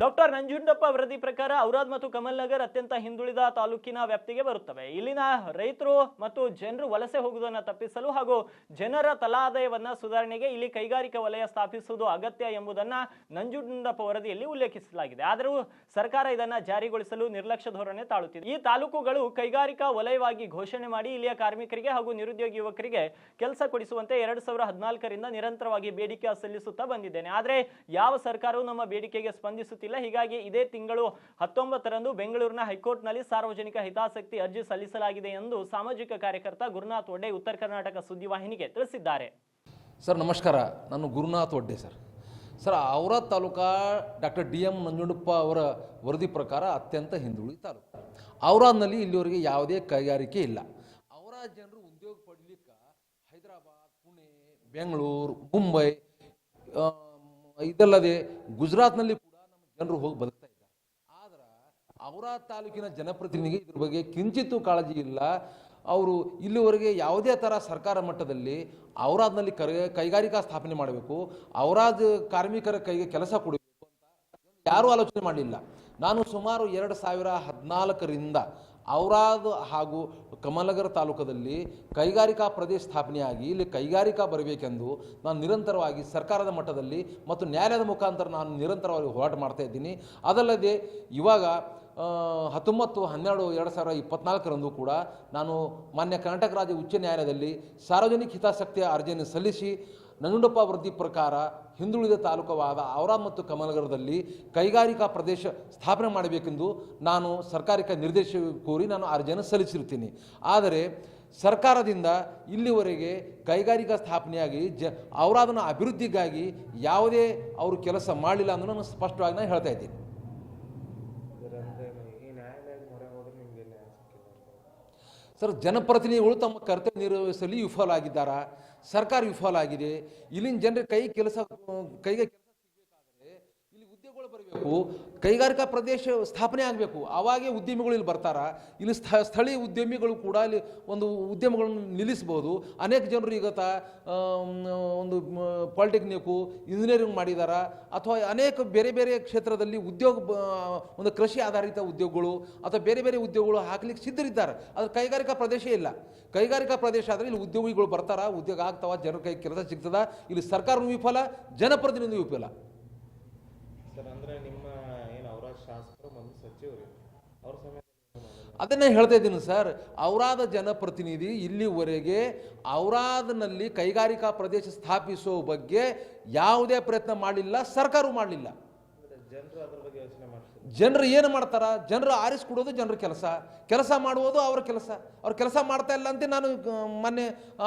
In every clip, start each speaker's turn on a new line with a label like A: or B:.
A: Doctor Nanjundappa ವರದಿ ಪ್ರಕಾರ ಔರಾದ್ ಮತ್ತು ಕಮಲ್ ನಗರ್ ಅತ್ಯಂತ ಹಿಂದುಳಿದ ತಾಲೂಕಿನ ವ್ಯಾಪ್ತಿಗೆ ಬರುತ್ತವೆ. ಇಲ್ಲಿನ ರೈತರು ಮತ್ತು ಜನರು ವಲಸೆ ಹೋಗುವುದನ್ನು ತಪ್ಪಿಸಲು ಹಾಗೂ ಜನರ ತಲಾದಾಯವನ್ನ ಸುಧಾರಣೆಗೆ ಇಲ್ಲಿ ಕೈಗಾರಿಕಾ ವಲಯ ಸ್ಥಾಪಿಸುವುದು ಅಗತ್ಯ ಎಂಬುದನ್ನ ನಂಜುಂಡಪ್ಪ ವರದಿಯಲ್ಲಿ ಉಲ್ಲೇಖಿಸಲಾಗಿದೆ. ಆದರೂ ಸರ್ಕಾರ ಇದನ್ನ ಜಾರಿಗೊಳಿಸಲು ನಿರ್ಲಕ್ಷ್ಯ ಧೋರಣೆ ತಾಳುತ್ತಿದೆ. ಈ ತಾಲೂಕುಗಳು ಕೈಗಾರಿಕಾ ವಲಯವಾಗಿ ಘೋಷಣೆ ಮಾಡಿ ಇಲ್ಲಿಯ ಕಾರ್ಮಿಕರಿಗೆ ಹಾಗೂ ನಿರುದ್ಯೋಗಿ ಯುವಕರಿಗೆ ಕೆಲಸ ಕೊಡಿಸುವಂತೆ ಎರಡು ಸಾವಿರದ ಹದಿನಾಲ್ಕರಿಂದ ನಿರಂತರವಾಗಿ ಬೇಡಿಕೆ ಸಲ್ಲಿಸುತ್ತಾ ಬಂದಿದ್ದೇನೆ. ಆದರೆ ಯಾವ ಸರ್ಕಾರವು ನಮ್ಮ ಬೇಡಿಕೆಗೆ ಸ್ಪಂದಿಸುತ್ತಿಲ್ಲ. ಹೀಗಾಗಿ ಇದೇ ತಿಂಗಳು ಹತ್ತೊಂಬತ್ತರಂದು ಬೆಂಗಳೂರಿನ ಹೈಕೋರ್ಟ್ನಲ್ಲಿ ಸಾರ್ವಜನಿಕ ಹಿತಾಸಕ್ತಿ ಅರ್ಜಿ ಸಲ್ಲಿಸಲಾಗಿದೆ ಎಂದು ಸಾಮಾಜಿಕ ಕಾರ್ಯಕರ್ತ ಗುರುನಾಥ್ ಒಡ್ಡೆ ಉತ್ತರ ಕರ್ನಾಟಕ ಸುದ್ದಿವಾಹಿನಿಗೆ ತಿಳಿಸಿದ್ದಾರೆ.
B: ಸರ್, ನಮಸ್ಕಾರ. ನಾನು ಗುರುನಾಥ್ ಒಡ್ಡೆ ಸರ್. ಸರ್, ಅವರ taluka doctor D M Nanjundappa ಅವರ ವರದಿ ಪ್ರಕಾರ ಅತ್ಯಂತ ಹಿಂದುಳಿದ ತಾಲೂಕು. ಅವರಾದ್ನಲ್ಲಿ ಇಲ್ಲಿವರೆಗೆ ಯಾವುದೇ ಕೈಗಾರಿಕೆ ಇಲ್ಲ. ಅವರ ಜನರು ಉದ್ಯೋಗ ಪಡಲಿಕ್ಕೆ ಹೈದರಾಬಾದ್, ಪುಣೆ, ಬೆಂಗಳೂರು, ಮುಂಬೈ ಇದಲ್ಲದೆ ಗುಜರಾತ್ನಲ್ಲಿ ಜನರು ಹೋಗಿ ಬದುಕ್ತಾ ಇದ್ದಾರೆ. ಆದ್ರೆ ಅವರ ತಾಲೂಕಿನ ಜನಪ್ರತಿನಿಧಿಗೆ ಇದ್ರ ಬಗ್ಗೆ ಕಿಂಚಿತ್ತೂ ಕಾಳಜಿ ಇಲ್ಲ. ಅವರು ಇಲ್ಲಿವರೆಗೆ ಯಾವುದೇ ಥರ ಸರ್ಕಾರ ಮಟ್ಟದಲ್ಲಿ ಅವರಾದ್ನಲ್ಲಿ ಕೈಗಾರಿಕಾ ಸ್ಥಾಪನೆ ಮಾಡಬೇಕು ಅವರಾದ ಕಾರ್ಮಿಕರ ಕೈಗೆ ಕೆಲಸ ಕೊಡಬೇಕು ಅಂತ ಯಾರೂ ಆಲೋಚನೆ ಮಾಡಲಿಲ್ಲ ನಾನು ಸುಮಾರು ಎರಡು ಸಾವಿರ ಹದಿನಾಲ್ಕರಿಂದ ಅವರಾದ ಹಾಗೂ ಕಮಲನಗರ ತಾಲೂಕದಲ್ಲಿ ಕೈಗಾರಿಕಾ ಪ್ರದೇಶ ಸ್ಥಾಪನೆಯಾಗಿ ಇಲ್ಲಿ ಕೈಗಾರಿಕಾ ಬರಬೇಕೆಂದು ನಾನು ನಿರಂತರವಾಗಿ ಸರ್ಕಾರದ ಮಟ್ಟದಲ್ಲಿ ಮತ್ತು ನ್ಯಾಯಾಲಯದ ಮುಖಾಂತರ ನಾನು ನಿರಂತರವಾಗಿ ಹೋರಾಟ ಮಾಡ್ತಾ ಇದ್ದೀನಿ. ಅದಲ್ಲದೆ ಇವಾಗ ಹತ್ತೊಂಬತ್ತು, ಹನ್ನೆರಡು, ಎರಡು ಸಾವಿರ ಇಪ್ಪತ್ನಾಲ್ಕರಂದು ಕೂಡ ನಾನು ಮಾನ್ಯ ಕರ್ನಾಟಕ ರಾಜ್ಯ ಉಚ್ಚ ನ್ಯಾಯಾಲಯದಲ್ಲಿ ಸಾರ್ವಜನಿಕ ಹಿತಾಸಕ್ತಿಯ ಅರ್ಜಿಯನ್ನು ಸಲ್ಲಿಸಿ ನಂಜುಂಡಪ್ಪ ವೃದ್ಧಿ ಪ್ರಕಾರ ಹಿಂದುಳಿದ ತಾಲೂಕವಾದ ಔರಾದ್ ಮತ್ತು ಕಮಲಗರದಲ್ಲಿ ಕೈಗಾರಿಕಾ ಪ್ರದೇಶ ಸ್ಥಾಪನೆ ಮಾಡಬೇಕೆಂದು ನಾನು ಸರ್ಕಾರಕ್ಕೆ ನಿರ್ದೇಶ ಕೋರಿ ನಾನು ಅರ್ಜಿಯನ್ನು ಸಲ್ಲಿಸಿರ್ತೀನಿ ಆದರೆ ಸರ್ಕಾರದಿಂದ ಇಲ್ಲಿವರೆಗೆ ಕೈಗಾರಿಕಾ ಸ್ಥಾಪನೆಯಾಗಿ ಜ ಅದನ್ನು ಅಭಿವೃದ್ಧಿಗಾಗಿ ಯಾವುದೇ ಅವರು ಕೆಲಸ ಮಾಡಲಿಲ್ಲ ಅನ್ನೋ ನಾನು ಸ್ಪಷ್ಟವಾಗಿ ನಾನು ಹೇಳ್ತಾ ಇದ್ದೀನಿ. ಸರ್, ಜನಪ್ರತಿನಿಧಿಗಳು ತಮ್ಮ ಕರ್ತವ್ಯ ನಿರ್ವಹಿಸಲು ವಿಫಲ ಆಗಿದ್ದಾರಾ ಸರ್ಕಾರ ವಿಫಲ ಆಗಿದೆ ಇಲ್ಲಿನ ಜನರ ಕೈ ಕೆಲಸ, ಕೈಗೆ ಬರಬೇಕು, ಕೈಗಾರಿಕಾ ಪ್ರದೇಶ ಸ್ಥಾಪನೆ ಆಗಬೇಕು. ಆವಾಗೆ ಉದ್ಯಮಿಗಳು ಇಲ್ಲಿ ಬರ್ತಾರ. ಇಲ್ಲಿ ಸ್ಥ, ಸ್ಥಳೀಯ ಉದ್ಯಮಿಗಳು ಕೂಡ ಇಲ್ಲಿ ಒಂದು ಉದ್ಯಮಗಳನ್ನು ನಿಲ್ಲಿಸ್ಬೋದು. ಅನೇಕ ಜನರು ಈಗ ಒಂದು ಪಾಲಿಟೆಕ್ನಿಕ್ಕು, ಇಂಜಿನಿಯರಿಂಗ್ ಮಾಡಿದಾರ. ಅಥವಾ ಅನೇಕ ಬೇರೆ ಬೇರೆ ಕ್ಷೇತ್ರದಲ್ಲಿ ಉದ್ಯೋಗ ಒಂದು ಕೃಷಿ ಆಧಾರಿತ ಉದ್ಯೋಗಗಳು ಅಥವಾ ಬೇರೆ ಬೇರೆ ಉದ್ಯೋಗಗಳು ಹಾಕ್ಲಿಕ್ಕೆ ಸಿದ್ಧರಿದ್ದಾರೆ. ಅದು ಕೈಗಾರಿಕಾ ಪ್ರದೇಶ ಇಲ್ಲ. ಕೈಗಾರಿಕಾ ಪ್ರದೇಶ ಆದರೆ ಇಲ್ಲಿ ಉದ್ಯೋಗಿಗಳು ಬರ್ತಾರ. ಉದ್ಯೋಗ ಆಗ್ತಾವ, ಜನರ ಕೈ ಕೆಲಸ ಸಿಗ್ತದ. ಇಲ್ಲಿ ಸರ್ಕಾರನೂ ವಿಫಲ ಜನಪ್ರತಿನಿಧಿ ವಿಫಲ.
C: ಸರ್ ಅಂದ್ರೆ ನಿಮ್ಮ ಏನು ಅವರ ಶಾಸಕರು ಮತ್ತು ಸಚಿವರು ಅವ್ರ ಸಮಯ.
B: ಅದನ್ನೇ ಹೇಳ್ತಾ ಇದ್ದೀನಿ ಸರ್. ಅವರಾದ ಜನಪ್ರತಿನಿಧಿ ಇಲ್ಲಿವರೆಗೆ ಔರಾದ್ನಲ್ಲಿ ಕೈಗಾರಿಕಾ ಪ್ರದೇಶ ಸ್ಥಾಪಿಸೋ ಬಗ್ಗೆ ಯಾವುದೇ ಪ್ರಯತ್ನ ಮಾಡಲಿಲ್ಲ ಸರ್ಕಾರವೂ ಮಾಡಲಿಲ್ಲ.
C: ಜನರು
B: ಏನು ಮಾಡ್ತಾರ? ಜನರು ಆರಿಸ್ಕೊಡೋದು ಜನರ ಕೆಲಸ. ಕೆಲಸ ಮಾಡುವುದು ಅವರ ಕೆಲಸ. ಅವ್ರ ಕೆಲಸ ಮಾಡ್ತಾ ಇಲ್ಲ ಅಂತ ನಾನು ಮೊನ್ನೆ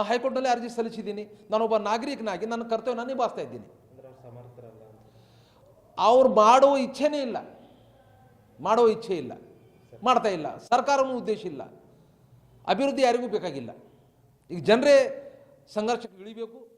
B: ಹೈಕೋರ್ಟ್ನಲ್ಲಿ ಅರ್ಜಿ ಸಲ್ಲಿಸಿದ್ದೀನಿ. ನಾನೊಬ್ಬ ನಾಗರಿಕನಾಗಿ ನನ್ನ ಕರ್ತವ್ಯ ನಾನು ನಿಭಾಯಿಸ್ತಾ ಇದ್ದೀನಿ
C: ಅಂದ್ರೆ ಅವ್ರು ಸಮರ್ಥರಲ್ಲ ಅಂತ
B: ಅವ್ರು ಮಾಡೋ ಇಚ್ಛೆನೇ ಇಲ್ಲ. ಮಾಡೋ ಇಚ್ಛೆ ಇಲ್ಲ. ಮಾಡ್ತಾ ಇಲ್ಲ. ಸರ್ಕಾರನೂ ಉದ್ದೇಶ ಇಲ್ಲ. ಅಭಿವೃದ್ಧಿ ಯಾರಿಗೂ ಬೇಕಾಗಿಲ್ಲ. ಈಗ ಜನರೇ ಸಂಘರ್ಷಕ್ಕೆ ಇಳಿಬೇಕು.